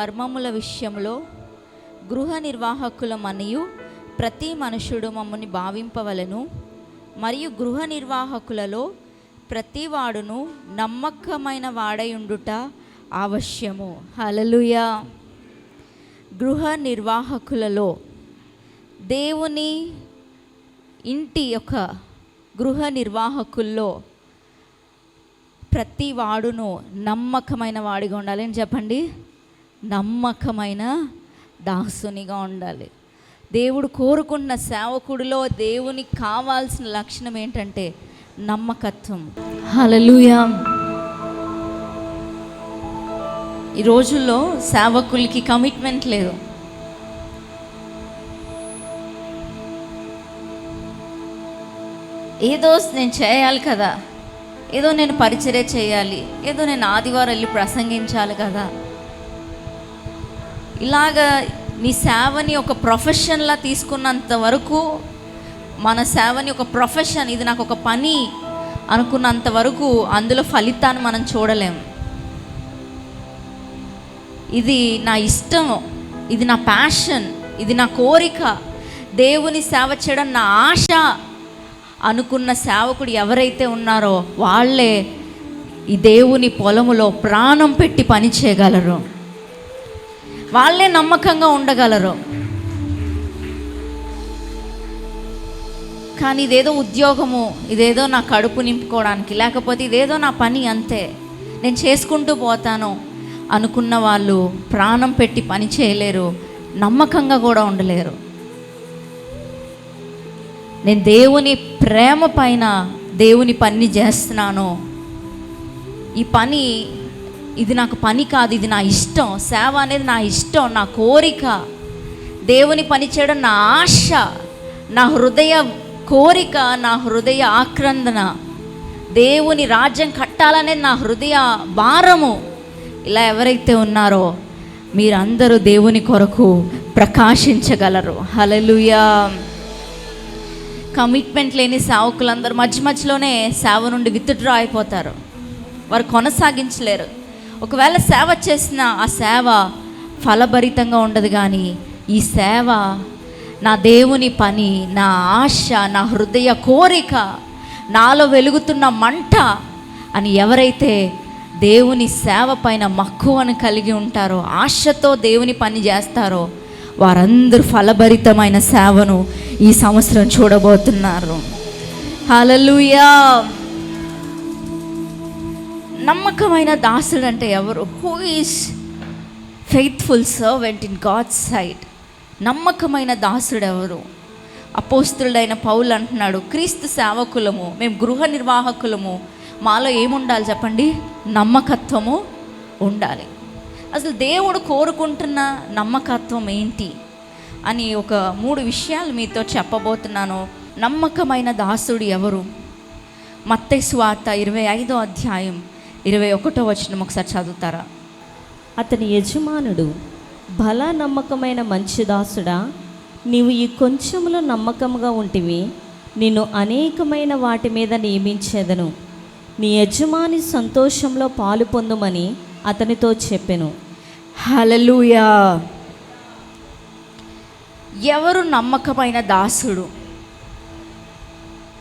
మర్మముల విషయంలో గృహ నిర్వాహకుల మనయు ప్రతి మనుషుడు మమ్మల్ని భావింపవలను మరియు గృహ నిర్వాహకులలో ప్రతి వాడును నమ్మకమైన వాడయుండుట ఆవశ్యము. హలలుయ గృహ నిర్వాహకులలో దేవుని ఇంటి యొక్క గృహ నిర్వాహకుల్లో ప్రతి వాడును నమ్మకమైన వాడిగా ఉండాలని చెప్పండి. నమ్మకమైన దాసునిగా ఉండాలి. దేవుడు కోరుకున్న సేవకుడిలో దేవునికి కావాల్సిన లక్షణం ఏంటంటే నమ్మకత్వం. హలలుయా ఈ రోజుల్లో సేవకులకి కమిట్మెంట్ లేదు. ఏదో నేను చేయాలి కదా. ఏదో నేను పరిచర్య చేయాలి. ఏదో నేను ఆదివారం వెళ్ళి ప్రసంగించాలి కదా. ఇలాగా నీ సేవని ఒక ప్రొఫెషన్లా తీసుకున్నంత వరకు మన సేవని ఒక ప్రొఫెషన్ ఇది నాకు ఒక పని అనుకున్నంత వరకు అందులో ఫలితాన్ని మనం చూడలేం. ఇది నా ఇష్టం ఇది నా ప్యాషన్ ఇది నా కోరిక. దేవుని సేవ చేయడం నా ఆశ. అనుకున్న సేవకుడు ఎవరైతే ఉన్నారో వాళ్ళే ఈ దేవుని పొలములో ప్రాణం పెట్టి పని చేయగలరు. వాళ్ళే నమ్మకంగా ఉండగలరు. కానీ ఇదేదో ఉద్యోగము ఇదేదో నా కడుపు నింపుకోవడానికి లేకపోతే ఇదేదో నా పని అంతే. నేను చేసుకుంటూ పోతాను అనుకున్న వాళ్ళు ప్రాణం పెట్టి పని చేయలేరు నమ్మకంగా కూడా ఉండలేరు. నేను దేవుని ప్రేమ పైన దేవుని పని చేస్తున్నాను. ఈ పని ఇది నాకు పని కాదు ఇది నా ఇష్టం. సేవ అనేది నా ఇష్టం నా కోరిక. దేవుని పని చేయడం నా ఆశ నా హృదయ కోరిక నా హృదయ ఆక్రందన. దేవుని రాజ్యం కట్టాలనేది నా హృదయ భారము. ఇలా ఎవరైతే ఉన్నారో మీరందరూ దేవుని కొరకు ప్రకాశించగలరు. హలలుయా కమిట్మెంట్ లేని సేవకులందరూ మధ్య మధ్యలోనే సేవ నుండి విత్డ్రా అయిపోతారు. వారు కొనసాగించలేరు. ఒకవేళ సేవ చేసిన ఆ సేవ ఫలభరితంగా ఉండదు కానీ ఈ సేవ నా దేవుని పని నా ఆశ నా హృదయ కోరిక నాలో వెలుగుతున్న మంట అని ఎవరైతే దేవుని సేవ పైన మక్కువను కలిగి ఉంటారో ఆశతో దేవుని పని చేస్తారో వారందరూ ఫలభరితమైన సేవను ఈ సంవత్సరం చూడబోతున్నారు. హలలుయా నమ్మకమైన దాసుడు అంటే ఎవరు? Who is faithful servant in God sight నమ్మకమైన దాసుడు ఎవరు? అపోస్తుడైన పౌలు అంటున్నాడు క్రీస్తు సేవకులము మేము గృహ నిర్వాహకులము. మాలో ఏముండాలి చెప్పండి? నమ్మకత్వము ఉండాలి. అసలు దేవుడు కోరుకుంటున్న నమ్మకత్వం ఏంటి అని ఒక మూడు విషయాలు మీతో చెప్పబోతున్నాను. నమ్మకమైన దాసుడు ఎవరు? మత్తయి ఇరవై ఐదో అధ్యాయం ఇరవై ఒకటో వచనం ఒకసారి చదువుతారా? అతని యజమానుడు బల నమ్మకమైన మంచి దాసుడా నీవు ఈ కొంచెములో నమ్మకముగా ఉంటివి. నిన్ను అనేకమైన వాటి మీద నియమించేదను. నీ యజమాని సంతోషంలో పాలు పొందుమని అతనితో చెప్పెను. హలలుయా ఎవరు నమ్మకమైన దాసుడు?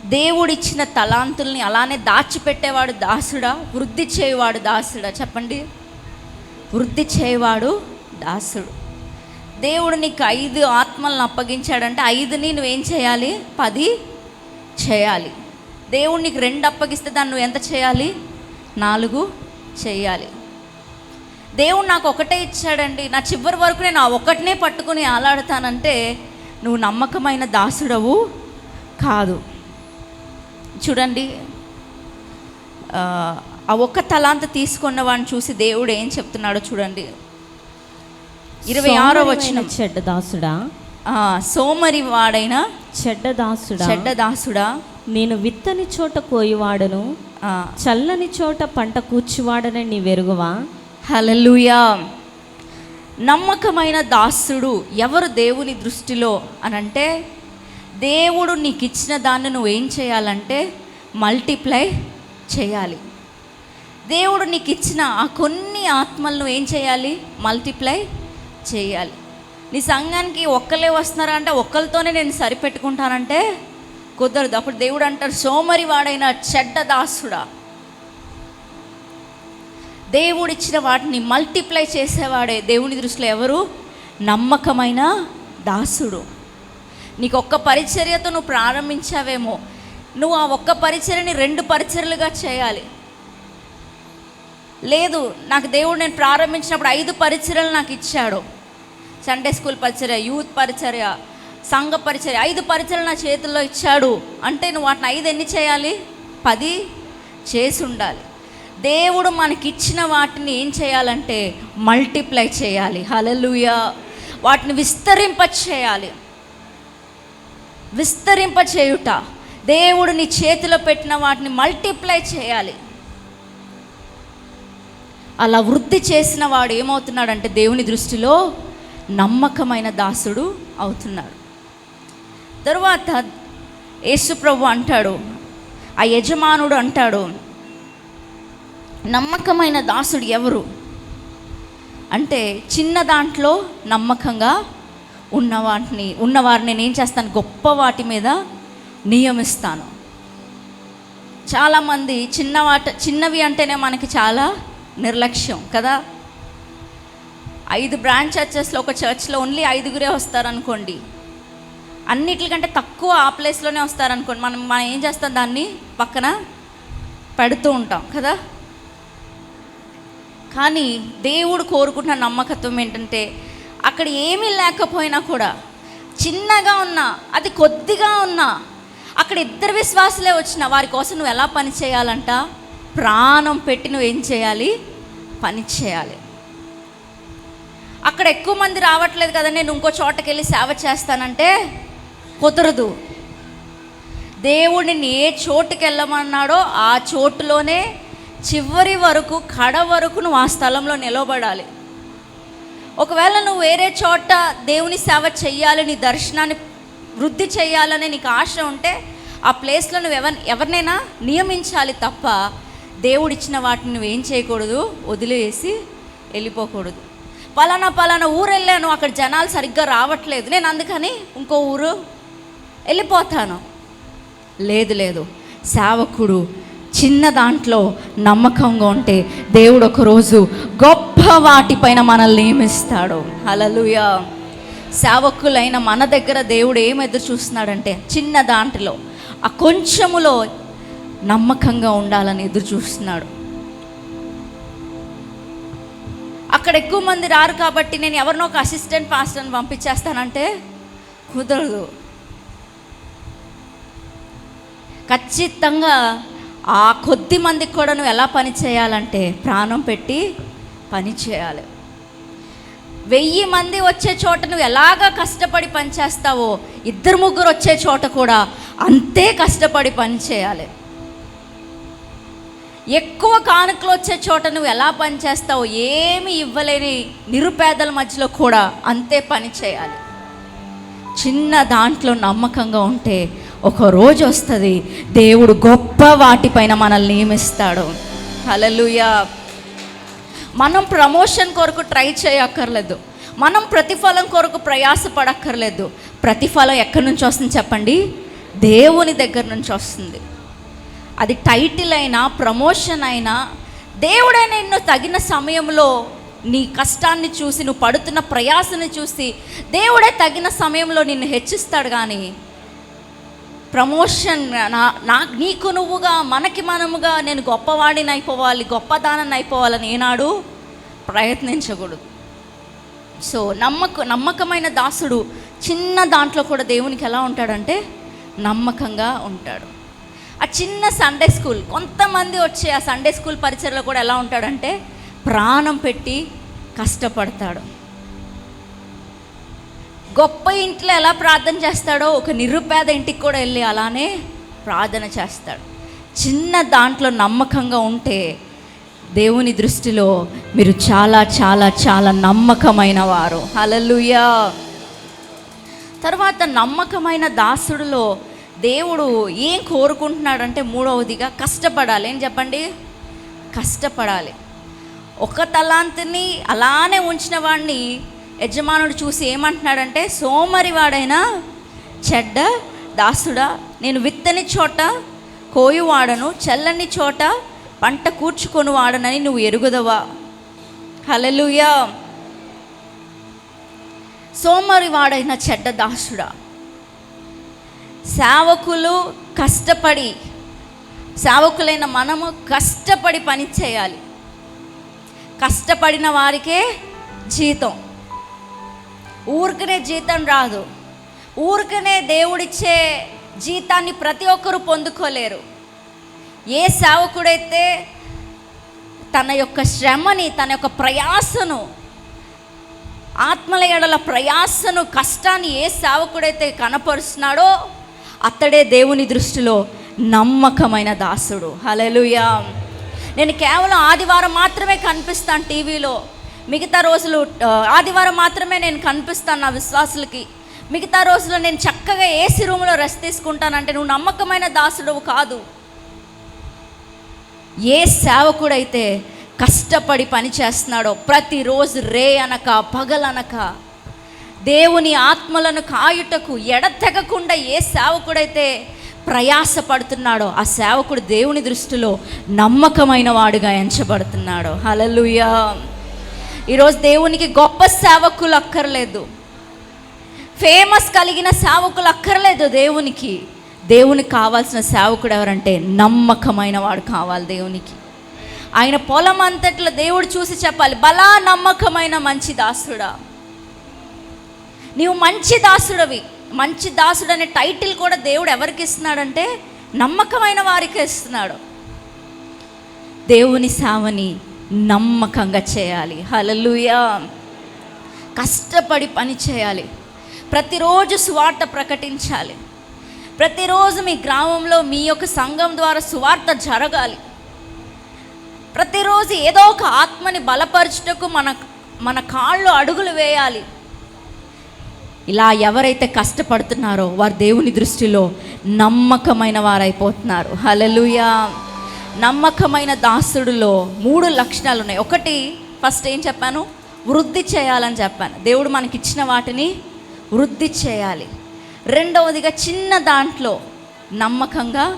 దేవుడిచ్చిన తలాంతుల్ని అలానే దాచిపెట్టేవాడు దాసుడా వృద్ధి చేయవాడు దాసుడా. చెప్పండి. వృద్ధి చేయవాడు దాసుడు. దేవుడు నీకు ఐదు ఆత్మలను అప్పగించాడంటే ఐదుని నువ్వేం చేయాలి? పది చేయాలి. దేవుడు నీకు రెండు అప్పగిస్తే దాన్ని నువ్వు ఎంత చేయాలి? నాలుగు చేయాలి. దేవుడు నాకు ఒకటే ఇచ్చాడండి. నా చివరి వరకు నేను ఆ ఒకటినే పట్టుకుని ఆలాడతానంటే నువ్వు నమ్మకమైన దాసుడవు కాదు. చూడండి. ఆ, ఒక్క తలాంత తీసుకున్న వాడిని చూసి దేవుడు ఏం చెప్తున్నాడో చూడండి. ఇరవై ఆరో వచ్చిన చెడ్డ దాసుడా? సోమరి వాడైన చెడ్డ దాసుడా? చెడ్డ దాసుడా? నేను విత్తని చోట కోయివాడను చల్లని చోట పంట కూర్చువాడని నీ వెరుగువా? హల్లెలూయా. నమ్మకమైన దాసుడు ఎవరు దేవుని దృష్టిలో అని అంటే దేవుడు నీకు ఇచ్చిన దాన్ని నువ్వు ఏం చేయాలంటే మల్టిప్లై చేయాలి. దేవుడు నీకు ఇచ్చిన ఆ కొన్ని ఆత్మలను ఏం చేయాలి? మల్టిప్లై చేయాలి. నీ సంఘానికి ఒక్కలే వస్తున్నారా అంటే ఒక్కరితోనే నేను సరిపెట్టుకుంటానంటే కుదరదు. అప్పుడు దేవుడు అంటారు సోమరి వాడైన చెడ్డ దాసుడా. దేవుడిచ్చిన వాటిని మల్టిప్లై చేసేవాడే దేవుని దృష్టిలో ఎవరు? నమ్మకమైన దాసుడు. నీకు ఒక్క పరిచర్యతో నువ్వు ప్రారంభించావేమో. నువ్వు ఆ ఒక్క పరిచర్ని రెండు పరిచర్లుగా చేయాలి. లేదు నాకు దేవుడు నేను ప్రారంభించినప్పుడు ఐదు పరిచర్లు నాకు ఇచ్చాడు. సండే స్కూల్ పరిచర్య యూత్ పరిచర్య సంఘ పరిచర్య ఐదు పరిచర్లు నా చేతుల్లో ఇచ్చాడు. అంటే నువ్వు వాటిని ఐదు ఎన్ని చేయాలి? పది చేసి ఉండాలి. దేవుడు మనకిచ్చిన వాటిని ఏం చేయాలంటే మల్టిప్లై చేయాలి. హలలుయ వాటిని విస్తరింప చేయాలి విస్తరింప చేయుట దేవుడు నీ చేతిలో పెట్టిన వాటిని మల్టిప్లై చేయాలి. అలా వృద్ధి చేసిన వాడు ఏమవుతున్నాడంటే దేవుని దృష్టిలో నమ్మకమైన దాసుడు అవుతున్నాడు. తరువాత యేసుప్రభు అంటాడు ఆ యజమానుడు అంటాడు నమ్మకమైన దాసుడు ఎవరు? అంటే చిన్న దాంట్లో నమ్మకంగా ఉన్న వాటిని ఉన్నవారిని నేను ఏం చేస్తాను? గొప్ప వాటి మీద నియమిస్తాను. చాలామంది చిన్న వాట చిన్నవి అంటేనే మనకి చాలా నిర్లక్ష్యం కదా? ఐదు బ్రాంచ్ చర్చెస్లో ఒక చర్చ్లో ఓన్లీ ఐదుగురే వస్తారనుకోండి. అన్నిటికంటే తక్కువ ఆ ప్లేస్లోనే వస్తారనుకోండి. మనం మనం ఏం చేస్తాం? దాన్ని పక్కన పెడుతూ ఉంటాం కదా? కానీ దేవుడు కోరుకుంటున్న నమ్మకత్వం ఏంటంటే అక్కడ ఏమీ లేకపోయినా కూడా చిన్నగా ఉన్నా అది కొద్దిగా ఉన్నా అక్కడ ఇద్దరు విశ్వాసులే వచ్చిన వారి కోసం నువ్వు ఎలా పని చేయాలంట? ప్రాణం పెట్టి నువ్వు ఏం చేయాలి? పని చేయాలి. అక్కడ ఎక్కువ మంది రావట్లేదు కదా నేను ఇంకో చోటకి వెళ్ళి సేవ చేస్తానంటే కుదరదు. దేవుడిని ఏ చోటుకి వెళ్ళమన్నాడో ఆ చోటులోనే చివరి వరకు కడ వరకు నువ్వు ఆ స్థలంలో నిలబడాలి. ఒకవేళ నువ్వు వేరే చోట దేవుని సేవ చెయ్యాలి నీ దర్శనాన్ని వృద్ధి చేయాలని నీకు ఆశ ఉంటే ఆ ప్లేస్లో నువ్వు ఎవరి ఎవరినైనా నియమించాలి తప్ప దేవుడిచ్చిన వాటిని నువ్వేం చేయకూడదు వదిలేసి వెళ్ళిపోకూడదు. పలానా పలానా ఊరు వెళ్ళాను అక్కడ జనాలు సరిగ్గా రావట్లేదు. నేను అందుకని ఇంకో ఊరు వెళ్ళిపోతాను. లేదు లేదు. సేవకుడు చిన్న దాంట్లో నమ్మకంగా ఉంటే దేవుడు ఒకరోజు గొప్ప వాటిపైన మనల్ని నియమిస్తాడు. హల్లెలూయా. సేవకులైన మన దగ్గర దేవుడు ఏం ఎదురు చూస్తున్నాడంటే చిన్న దాంట్లో ఆ కొంచెములో నమ్మకంగా ఉండాలని ఎదురు చూస్తున్నాడు. అక్కడ ఎక్కువ మంది రారు కాబట్టి నేను ఎవరినో ఒక అసిస్టెంట్ పాస్టర్ని పంపించేస్తానంటే కుదరదు. ఖచ్చితంగా ఆ కొద్ది మందికి కూడా నువ్వు ఎలా పని చేయాలంటే ప్రాణం పెట్టి పని చేయాలి. వెయ్యి మంది వచ్చే చోట నువ్వు ఎలాగ కష్టపడి పనిచేస్తావో ఇద్దరు ముగ్గురు వచ్చే చోట కూడా అంతే కష్టపడి పని చేయాలి. ఎక్కువ కానుకలు వచ్చే చోట నువ్వు ఎలా పనిచేస్తావో ఏమి ఇవ్వలేని నిరుపేదల మధ్యలో కూడా అంతే పని చేయాలి. చిన్న దాంట్లో నమ్మకంగా ఉంటే ఒక రోజు వస్తుంది దేవుడు గొప్ప వాటిపైన మనల్ని నియమిస్తాడు. హలలుయా మనం ప్రమోషన్ కొరకు ట్రై చేయక్కర్లేదు. మనం ప్రతిఫలం కొరకు ప్రయాసపడక్కర్లేదు. ప్రతిఫలం ఎక్కడి నుంచి వస్తుంది చెప్పండి? దేవుని దగ్గర నుంచి వస్తుంది. అది టైటిల్ అయినా ప్రమోషన్ అయినా దేవుడే నిన్ను తగిన సమయంలో నీ కష్టాన్ని చూసి నువ్వు పడుతున్న ప్రయాసని చూసి దేవుడే తగిన సమయంలో నిన్ను హెచ్చిస్తాడు కానీ ప్రమోషన్ నా నా నీకు నువ్వుగా మనకి మనముగా నేను గొప్పవాడిని అయిపోవాలి గొప్పదానని అయిపోవాలని ఏనాడు ప్రయత్నించకూడదు. సో నమ్మక నమ్మకమైన దాసుడు చిన్న దాంట్లో కూడా దేవునికి ఎలా ఉంటాడంటే నమ్మకంగా ఉంటాడు. ఆ చిన్న సండే స్కూల్ కొంతమంది వచ్చే ఆ సండే స్కూల్ పరిచయలో కూడా ఎలా ఉంటాడంటే ప్రాణం పెట్టి కష్టపడతాడు. గొప్ప ఇంట్లో ఎలా ప్రార్థన చేస్తాడో ఒక నిరుపేద ఇంటికి కూడా వెళ్ళి అలానే ప్రార్థన చేస్తాడు. చిన్న దాంట్లో నమ్మకంగా ఉంటే దేవుని దృష్టిలో మీరు చాలా చాలా చాలా నమ్మకమైన వారు. హలలుయా తర్వాత నమ్మకమైన దాసుడిలో దేవుడు ఏం కోరుకుంటున్నాడంటే మూడవదిగా కష్టపడాలి. ఏం చెప్పండి? కష్టపడాలి. ఒక తలాంతిని అలానే ఉంచిన వాడిని యజమానుడు చూసి ఏమంటున్నాడంటే సోమరివాడైనా చెడ్డ దాసుడా నేను విత్తని చోట కోయువాడను చల్లని చోట పంట కూర్చుకొని వాడనని నువ్వు ఎరుగుదవా? హలలుయా సోమరివాడైన చెడ్డ దాసుడా సేవకులు కష్టపడి సేవకులైన మనము కష్టపడి పని చేయాలి. కష్టపడిన వారికే జీతం. ఊరికనే జీతం రాదు. ఊరికనే దేవుడిచ్చే జీతాన్ని ప్రతి ఒక్కరూ పొందుకోలేరు. ఏ సేవకుడైతే తన యొక్క శ్రమని తన యొక్క ప్రయాసను ఆత్మల ఎడల ప్రయాసను కష్టాన్ని ఏ సేవకుడైతే కనపరుస్తున్నాడో అతడే దేవుని దృష్టిలో నమ్మకమైన దాసుడు. హలలుయా నేను కేవలం ఆదివారం మాత్రమే కనిపిస్తాను టీవీలో. మిగతా రోజులు ఆదివారం మాత్రమే నేను కనిపిస్తాను నా విశ్వాసులకి. మిగతా రోజులు నేను చక్కగా ఏసీ రూమ్లో రెస్ట్ తీసుకుంటానంటే నువ్వు నమ్మకమైన దాసుడు కాదు. ఏ సేవకుడైతే కష్టపడి పని చేస్తున్నాడో ప్రతిరోజు రే అనక పగలనక దేవుని ఆత్మలను కాయుటకు ఎడతెగకుండా ఏ సేవకుడైతే ప్రయాసపడుతున్నాడో ఆ సేవకుడు దేవుని దృష్టిలో నమ్మకమైన వాడుగా ఎంచబడుతున్నాడు. హలలుయా ఈరోజు దేవునికి గొప్ప సేవకులు అక్కర్లేదు. ఫేమస్ కలిగిన సేవకులు అక్కర్లేదు దేవునికి. దేవునికి కావాల్సిన సేవకుడు ఎవరంటే నమ్మకమైన వాడు కావాలి దేవునికి. ఆయన పొలం అంతట్లో దేవుడు చూసి చెప్పాలి బలా నమ్మకమైన మంచి దాసుడా. నీవు మంచి దాసుడవి. మంచి దాసుడు అనే టైటిల్ కూడా దేవుడు ఎవరికి ఇస్తున్నాడంటే నమ్మకమైన వారికి ఇస్తున్నాడు. దేవుని సేవని నమ్మకంగా చేయాలి. హలలుయా కష్టపడి పని చేయాలి. ప్రతిరోజు సువార్త ప్రకటించాలి. ప్రతిరోజు మీ గ్రామంలో మీ యొక్క సంఘం ద్వారా సువార్త జరగాలి. ప్రతిరోజు ఏదో ఒక ఆత్మని బలపరచుటకు మన మన కాళ్ళు అడుగులు వేయాలి. ఇలా ఎవరైతే కష్టపడుతున్నారో వారు దేవుని దృష్టిలో నమ్మకమైన వారైపోతున్నారు. హలలుయా నమ్మకమైన దాసుడులో మూడు లక్షణాలు ఉన్నాయి. ఒకటి ఫస్ట్ ఏం చెప్పాను? వృద్ధి చేయాలని చెప్పాను. దేవుడు మనకి ఇచ్చిన వాటిని వృద్ధి చేయాలి. రెండవదిగా చిన్న దాంట్లో నమ్మకంగా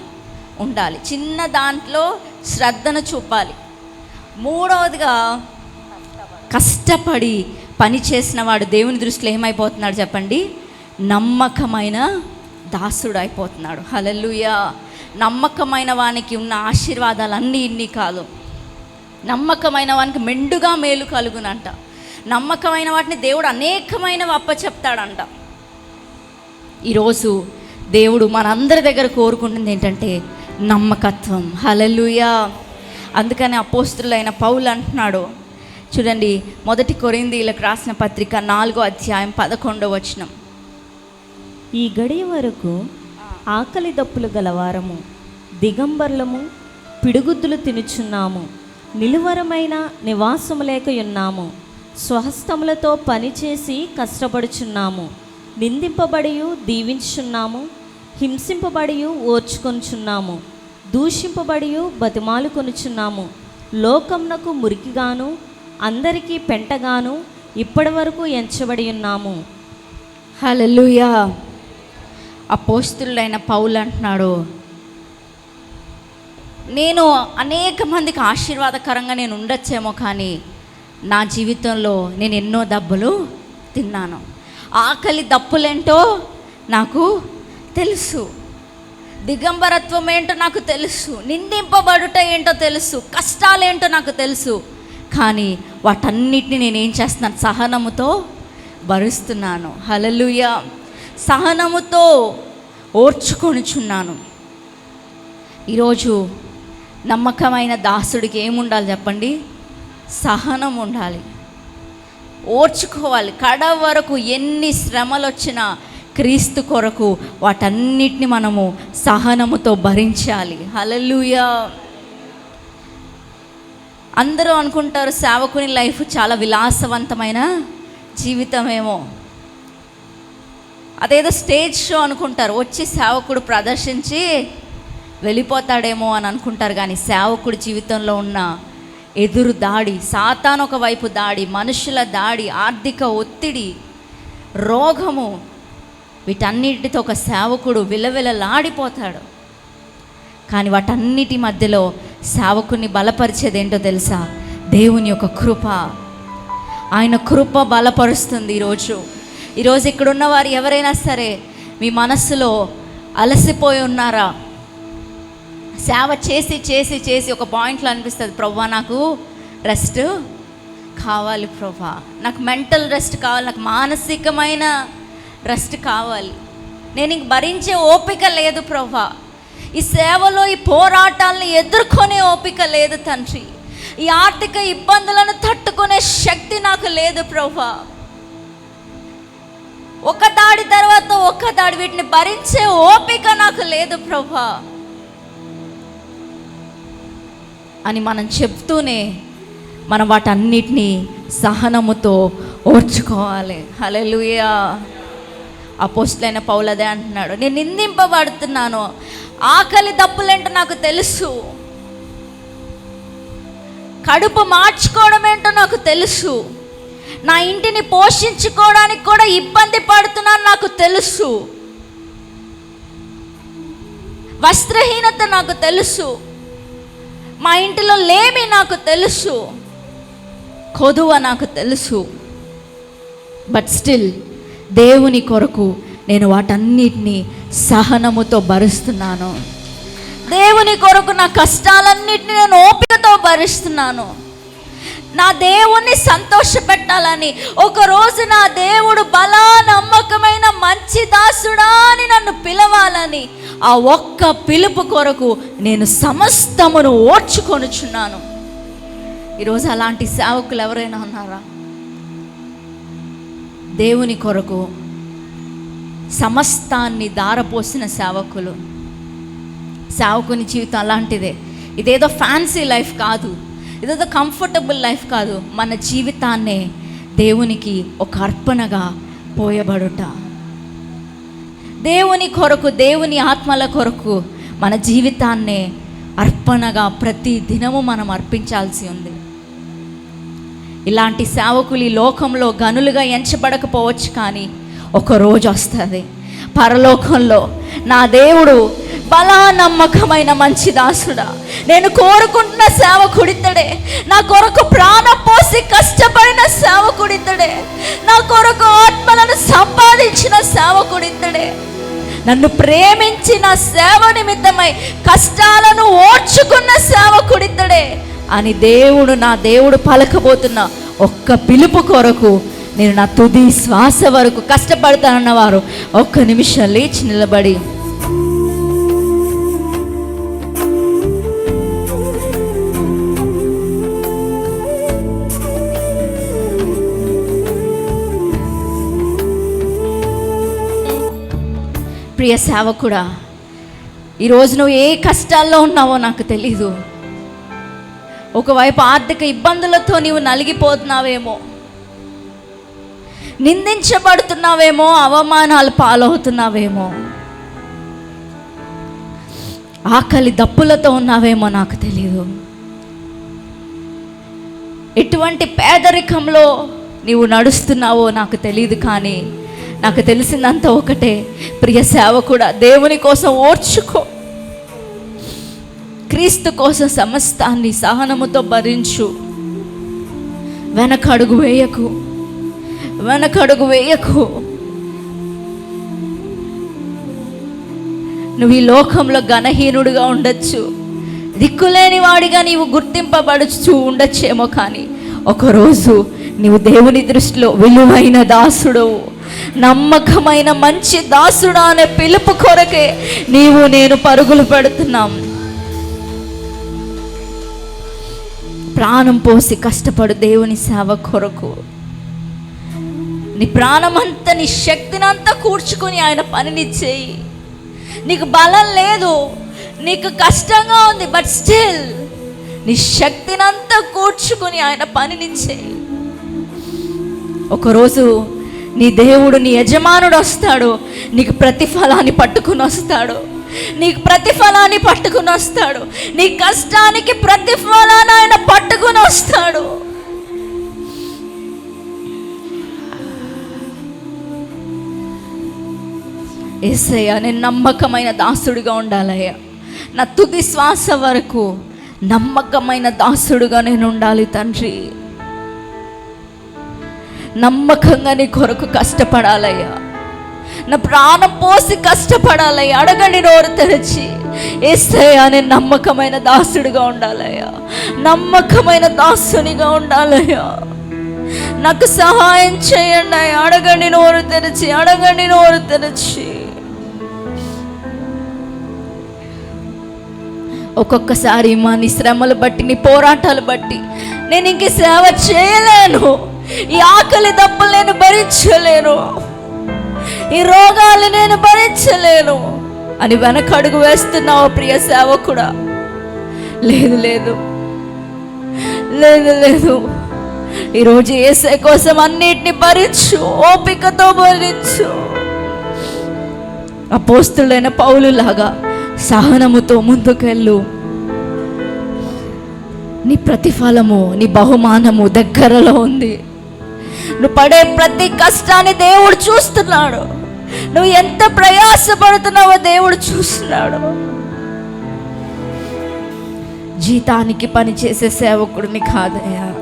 ఉండాలి. చిన్న దాంట్లో శ్రద్ధను చూపాలి. మూడవదిగా కష్టపడి పని చేసిన వాడు దేవుని దృష్టిలో ఏమైపోతున్నాడు చెప్పండి? నమ్మకమైన దాసుడు అయిపోతున్నాడు. హలలుయా నమ్మకమైన వానికి ఉన్న ఆశీర్వాదాలు అన్నీ ఇన్ని కాదు. నమ్మకమైన వానికి మెండుగా మేలు కలుగునంట. నమ్మకమైన వాటిని దేవుడు అనేకమైనవి అప్పచెప్తాడంట ఈరోజు దేవుడు మనందరి దగ్గర కోరుకుంటుంది ఏంటంటే నమ్మకత్వం. హలలుయా అందుకని అపోస్తులైన పౌలు అంటున్నాడు. చూడండి మొదటి కొరిందీలకు రాసిన పత్రిక నాలుగో అధ్యాయం పదకొండో వచనం. ఈ గడియ వరకు ఆకలి దప్పులు గలవారము. దిగంబర్లము పిడుగుద్దులు తినుచున్నాము. నిలువరమైన నివాసము లేక స్వహస్తములతో పనిచేసి కష్టపడుచున్నాము. నిందింపబడి దీవించుచున్నాము. హింసింపబడి ఓర్చుకొనుచున్నాము. దూషింపబడి బతిమాలు కొనుచున్నాము. లోకమునకు మురికిగాను అందరికీ పెంటగాను ఇప్పటి వరకు ఎంచబడి ఉన్నాము హలలుయా అపోస్తులైన పౌలు అంటున్నాడు నేను అనేక మందికి ఆశీర్వాదకరంగా నేను ఉండొచ్చేమో కానీ నా జీవితంలో నేను ఎన్నో దెబ్బలు తిన్నాను. ఆకలి దప్పులేంటో నాకు తెలుసు. దిగంబరత్వం ఏంటో నాకు తెలుసు. నిందింపబడుట ఏంటో తెలుసు. కష్టాలేంటో నాకు తెలుసు. కానీ వాటన్నిటిని నేనేం చేస్తున్నాను? సహనముతో భరుస్తున్నాను. హలలుయా సహనముతో ఓర్చుకొనుచున్నాను. ఈరోజు నమ్మకమైన దాసుడికి ఏముండాలి చెప్పండి? సహనం ఉండాలి ఓర్చుకోవాలి. కడ వరకు ఎన్ని శ్రమలు వచ్చినా క్రీస్తు కొరకు వాటన్నిటిని మనము సహనముతో భరించాలి. హలలుయా అందరూ అనుకుంటారు సేవకుని లైఫ్ చాలా విలాసవంతమైన జీవితమేమో. అదేదో స్టేజ్ షో అనుకుంటారు. వచ్చి సేవకుడు ప్రదర్శించి వెళ్ళిపోతాడేమో అని అనుకుంటారు కానీ సేవకుడి జీవితంలో ఉన్న ఎదురు దాడి సాతాను ఒకవైపు దాడి మనుషుల దాడి ఆర్థిక ఒత్తిడి రోగము వీటన్నిటితో ఒక సేవకుడు విలవిలలాడిపోతాడు. కానీ వాటన్నిటి మధ్యలో సేవకుని బలపరిచేది ఏంటో తెలుసా? దేవుని యొక్క కృప. ఆయన కృప బలపరుస్తుంది ఈరోజు. ఈరోజు ఇక్కడున్న వారు ఎవరైనా సరే మీ మనస్సులో అలసిపోయి ఉన్నారా? సేవ చేసి చేసి చేసి ఒక పాయింట్లో అనిపిస్తుంది ప్రవ్వా నాకు రెస్ట్ కావాలి ప్రభా నాకు మెంటల్ రెస్ట్ కావాలి నాకు మానసికమైన రెస్ట్ కావాలి. నేను ఇంక భరించే ఓపిక లేదు ప్రభా ఈ సేవలో ఈ పోరాటాలను ఎదుర్కొనే ఓపిక లేదు తండ్రి. ఈ ఆర్థిక ఇబ్బందులను తట్టుకునే శక్తి నాకు లేదు ప్రభా ఒక దాడి తర్వాత ఒక దాడి వీటిని భరించే ఓపిక నాకు లేదు ప్రభా. అని మనం చెప్తూనే మనం వాటన్నిటినీ సహనముతో ఓర్చుకోవాలి. హల్లెలూయా. అపోస్టులైన పౌలదే అంటున్నాడు నేను నిందింపబడుతున్నాను. ఆకలి దప్పులేంటో నాకు తెలుసు. కడుపు మార్చుకోవడం ఏంటో నాకు తెలుసు. నా ఇంటిని పోషించుకోవడానికి కూడా ఇబ్బంది పడుతున్నాను నాకు తెలుసు. వస్త్రహీనత నాకు తెలుసు. మా ఇంటిలో లేమి నాకు తెలుసు. కొదువ నాకు తెలుసు. బట్ స్టిల్ దేవుని కొరకు నేను వాటన్నిటినీ సహనముతో భరిస్తున్నాను. దేవుని కొరకు నా కష్టాలన్నిటిని నేను ఓపికతో భరిస్తున్నాను. నా దేవుణ్ణి సంతోషపెట్టాలని. పెట్టాలని ఒకరోజు నా దేవుడు బలా నమ్మకమైన మంచి దాసుడా అని నన్ను పిలవాలని. ఆ ఒక్క పిలుపు కొరకు నేను సమస్తమును ఓడ్చుకొనుచున్నాను ఈరోజు అలాంటి సేవకులు ఎవరైనా ఉన్నారా? దేవుని కొరకు సమస్తాన్ని దారపోసిన సేవకులు. సేవకుని జీవితం అలాంటిదే. ఇదేదో ఫ్యాన్సీ లైఫ్ కాదు. ఇదేదో కంఫర్టబుల్ లైఫ్ కాదు. మన జీవితాన్నే దేవునికి ఒక అర్పణగా పోయబడుట. దేవుని కొరకు దేవుని ఆత్మల కొరకు మన జీవితాన్నే అర్పణగా ప్రతి దినము మనం అర్పించాల్సి ఉంది. ఇలాంటి సేవకులు ఈ లోకంలో గనులుగా ఎంచబడకపోవచ్చు కానీ ఒక రోజు వస్తుంది. పరలోకంలో. నా దేవుడు బలా నమ్మకమైన మంచి దాసుడా. నేను కోరుకుంటున్న సేవకుడితడే. నా కొరకు ప్రాణం పోసి కష్టపడిన సేవకుడితడే. నా కొరకు ఆత్మలను సంపాదించిన సేవకుడితడే. నన్ను ప్రేమించిన సేవ నిమిత్తమై కష్టాలను ఓర్చుకున్న సేవకుడితడే. అని దేవుడు నా దేవుడు పలకబోతున్న ఒక్క పిలుపు కొరకు నేను నా తుది శ్వాస వరకు కష్టపడతానన్న వారు ఒక్క నిమిషం లేచి నిలబడి. ప్రియ సేవకుడా ఈరోజు నువ్వు ఏ కష్టాల్లో ఉన్నావో నాకు తెలీదు. ఒకవైపు ఆర్థిక ఇబ్బందులతో నీవు నలిగిపోతున్నావేమో. నిందించబడుతున్నావేమో అవమానాలు పాలవుతున్నావేమో. ఆకలి దప్పులతో ఉన్నావేమో నాకు తెలియదు ఎటువంటి పేదరికంలో నీవు నడుస్తున్నావో నాకు తెలియదు కానీ నాకు తెలిసిందంత ఒకటే ప్రియ సేవ కూడా దేవుని కోసం ఓర్చుకో. క్రీస్తు కోసం సమస్తాన్ని సహనముతో భరించు. వెనకడుగు వేయకు. వెనకడుగు వేయకు. నువ్వు ఈ లోకంలో ఘనహీనుడుగా ఉండొచ్చు. దిక్కులేని వాడిగా నీవు గుర్తింపబడుచు ఉండొచ్చేమో కానీ ఒకరోజు నీవు దేవుని దృష్టిలో విలువైన దాసుడవు. నమ్మకమైన మంచి దాసుడా అనే పిలుపు కొరకే నీవు నేను పరుగులు పెడుతున్నాం. ప్రాణం పోసి కష్టపడు దేవుని సేవ కొరకు. నీ ప్రాణమంతా నీ శక్తినంతా కూర్చుకొని ఆయన పనిని చేయి. నీకు బలం లేదు నీకు కష్టంగా ఉంది బట్ స్టిల్ నీ శక్తినంతా కూర్చుకొని ఆయన పనిని చేయి. ఒకరోజు నీ దేవుడు నీ యజమానుడు వస్తాడు నీకు ప్రతిఫలాన్ని పట్టుకుని వస్తాడు. నీకు ప్రతిఫలాన్ని పట్టుకుని వస్తాడు. నీ కష్టానికి ప్రతిఫలాన్ని ఆయన పట్టుకుని వస్తాడు. ఏసయ్యా నేను నమ్మకమైన దాసుడిగా ఉండాలయ్యా. నా తుది శ్వాస వరకు నమ్మకమైన దాసుడుగా నేను ఉండాలి తండ్రి. నమ్మకంగా నీ కొరకు కష్టపడాలయ్యా. నా ప్రాణం పోసి కష్టపడాలయ్యా. అడగండి నోరు తెరిచి. ఏసయ్యా నేను నమ్మకమైన దాసుడిగా ఉండాలయ్యా. నమ్మకమైన దాసునిగా ఉండాలయ్యా. నాకు సహాయం చేయండి అడగండి నోరు తెరిచి అడగండి నోరు తెరిచి. ఒక్కొక్కసారి మా నీ శ్రమలు బట్టి నీ పోరాటాలు బట్టి నేను ఇంక సేవ చేయలేను. ఈ ఆకలి దప్పులు నేను భరించలేను. ఈ రోగాలు నేను భరించలేను. అని వెనకడుగు వేస్తున్నావు ప్రియ సేవకుడా. లేదు లేదు. లేదు లేదు. ఈరోజు ఏసే కోసం అన్నిటిని భరించు ఓపికతో భరించు. అపోస్తులైన పౌలులాగా సహనముతో ముందుకెళ్ళు. నీ ప్రతిఫలము నీ బహుమానము దగ్గరలో ఉంది. నువ్వు పడే ప్రతి కష్టాన్ని దేవుడు చూస్తున్నాడు. నువ్వు ఎంత ప్రయాసపడుతున్నావో దేవుడు చూస్తున్నాడు. జీతానికి పని చేసే సేవకుడిని కాదయ్యా.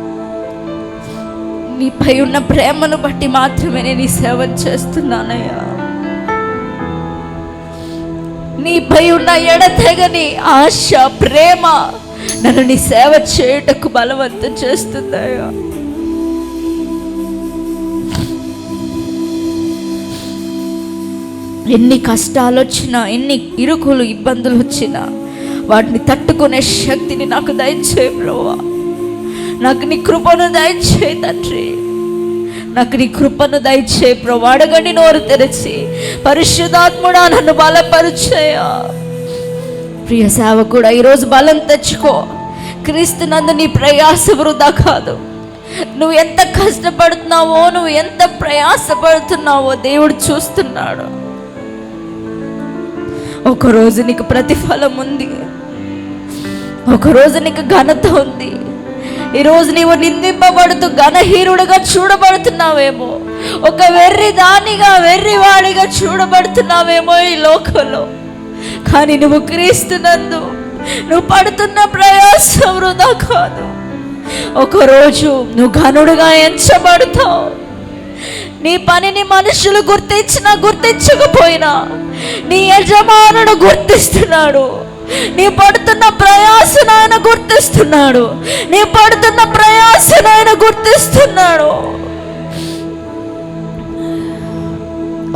నీపై ఉన్న ప్రేమను బట్టి మాత్రమే నేను ఈ సేవ చేస్తున్నానయ్యా. నీపై ఉన్న ఎడతెగని ఆశ ప్రేమ నన్ను నీ సేవ చేయుటకు బలవంతం చేస్తుందయ్యా. ఎన్ని కష్టాలు వచ్చినా ఎన్ని ఇరుకులు ఇబ్బందులు వచ్చినా వాటిని తట్టుకునే శక్తిని నాకు దయచేయి ప్రభా నాకు నీ కృపను దయచేయి తండ్రి. నాకు నీ కృపను దయచే ప్రభా. అడగండి నోరు తెరిచి. పరిశుద్ధాత్ముడా నన్ను బలపరిచేయా. ప్రియ సేవకుడా ఈరోజు బలం తెచ్చుకో. క్రీస్తు నందు నీ ప్రయాస వృధా కాదు. నువ్వు ఎంత కష్టపడుతున్నావో నువ్వు ఎంత ప్రయాసపడుతున్నావో దేవుడు చూస్తున్నాడు. ఒకరోజు నీకు ప్రతిఫలం ఉంది. ఒకరోజు నీకు ఘనత ఉంది. ఈరోజు నీవు నిందింపబడుతూ ఘనహీరుడుగా చూడబడుతున్నావేమో. ఒక వెర్రి దానిగా వెర్రివాడిగా చూడబడుతున్నావేమో ఈ లోకంలో. కానీ నువ్వు క్రీస్తునందు నువ్వు పడుతున్న ప్రయాసం వృధా కాదు. ఒకరోజు నువ్వు ఘనుడుగా ఎంచబడతావు. నీ పనిని మనుషులు గుర్తించినా గుర్తించకపోయినా నీ యజమానుడు గుర్తిస్తున్నాడు. నీ పడుతున్న ప్రయాసను ఆయన గుర్తిస్తున్నాడు. నీ పడుతున్న ప్రయాసను ఆయన గుర్తిస్తున్నాడు.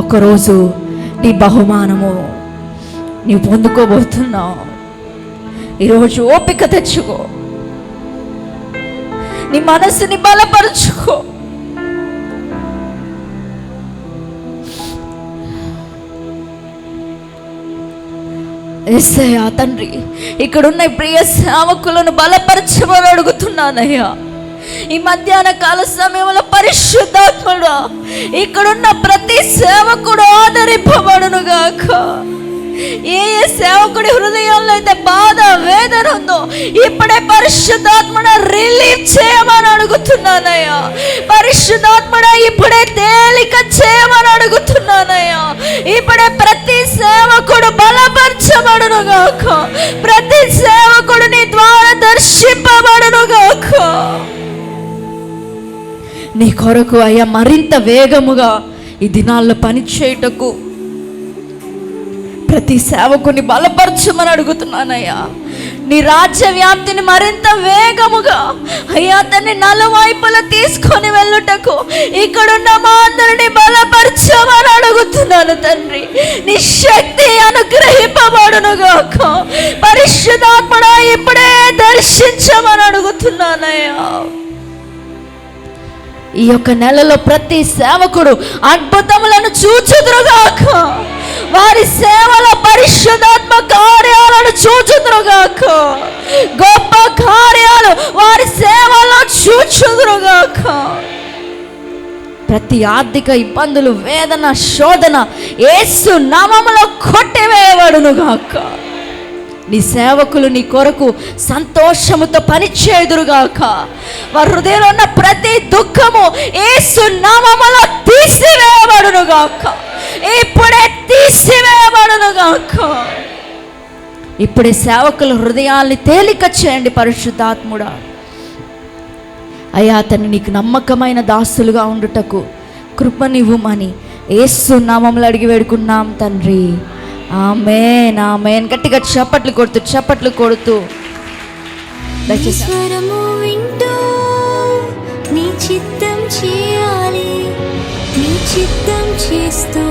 ఒకరోజు నీ బహుమానము నీవు పొందుకోబోతున్నావు. ఈరోజు ఓపిక తెచ్చుకో. నీ మనసుని బలపరుచుకో. ఎస్సయ్యా తండ్రి ఇక్కడున్న ప్రియ సేవకులను బలపరచమని అడుగుతున్నానయ్యా. ఈ మధ్యాహ్న కాల సమయంలో పరిశుద్ధాత్ముడు ఇక్కడున్న ప్రతి సేవకుడు ఆదరింపబడును గాక ఏ ఏ సేవకుడి హృదయంలో అయితే బాధ వేదన ఉందో ఇప్పుడే పరిశుద్ధాత్మన రిలీవ్ చేయమని అడుగుతున్నానయ్యా. పరిశుద్ధాత్మన ఇప్పుడే తేలిక చేయమని అడుగుతున్నానయ్యా. ఇప్పుడే ప్రతి సేవకుడు బలపరచబడును గాక ప్రతి సేవకుడు నీ ద్వారా దర్శింపబడును గాక నీ కొరకు అయ్యా మరింత వేగముగా ఈ దినాల్లో పని చేయుటకు ప్రతి సేవకుని బలపరచమని అడుగుతున్నానయ్యా. నీ రాజ్య వ్యాప్తిని మరింత వేగముగా అయ్యా అతన్ని నలువైపుల తీసుకొని వెళ్ళుటకు ఇక్కడున్న మా అందరిని బలపరచమని అడుగుతున్నాను తండ్రి. నీ శక్తి అనుగ్రహింపబడును గాక పరిశుద్ధాత్మడ ఇప్పుడే దర్శించమని అడుగుతున్నానయ్యా. ఈ యొక్క నెలలో ప్రతి సేవకుడు అద్భుతములను చూచుదురుగాక. వారి సేవల పరిశుద్ధాత్మ కార్యాలను చూచుదురుగాక. గొప్ప కార్యాలు వారి సేవలో చూచుదురుగాక. ప్రతి ఆర్థిక ఇబ్బందులు వేదన శోధన ఏసు నామములో కొట్టివేయబడునుగాక. నీ సేవకులు నీ కొరకు సంతోషముతో పనిచేయుదురుగాక. వారి హృదయంలో ఉన్న ప్రతి దుఃఖము ఏసు నామములో తీసివేయబడునుగాక. ఇప్పుడే తీసివేయబడునుగాక ఇప్పుడే సేవకుల హృదయాల్ని తేలిక చేయండి పరిశుద్ధాత్ముడా. అయ్యా అతన్ని నీకు నమ్మకమైన దాసులుగా ఉండుటకు కృపనివ్వమని ఏసు నామంలో అడిగి వేడుకున్నాం తండ్రి. Amen amen. గట్టిగా చప్పట్లు కొడుతూ చప్పట్లు కొడుతూ. నీ దయచేసి నీ చిత్తం చేయాలి. చిత్తం చేస్తూ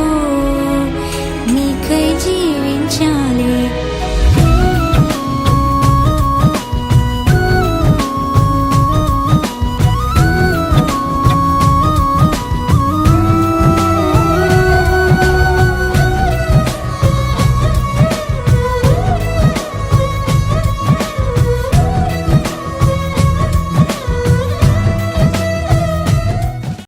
నీకై జీవించా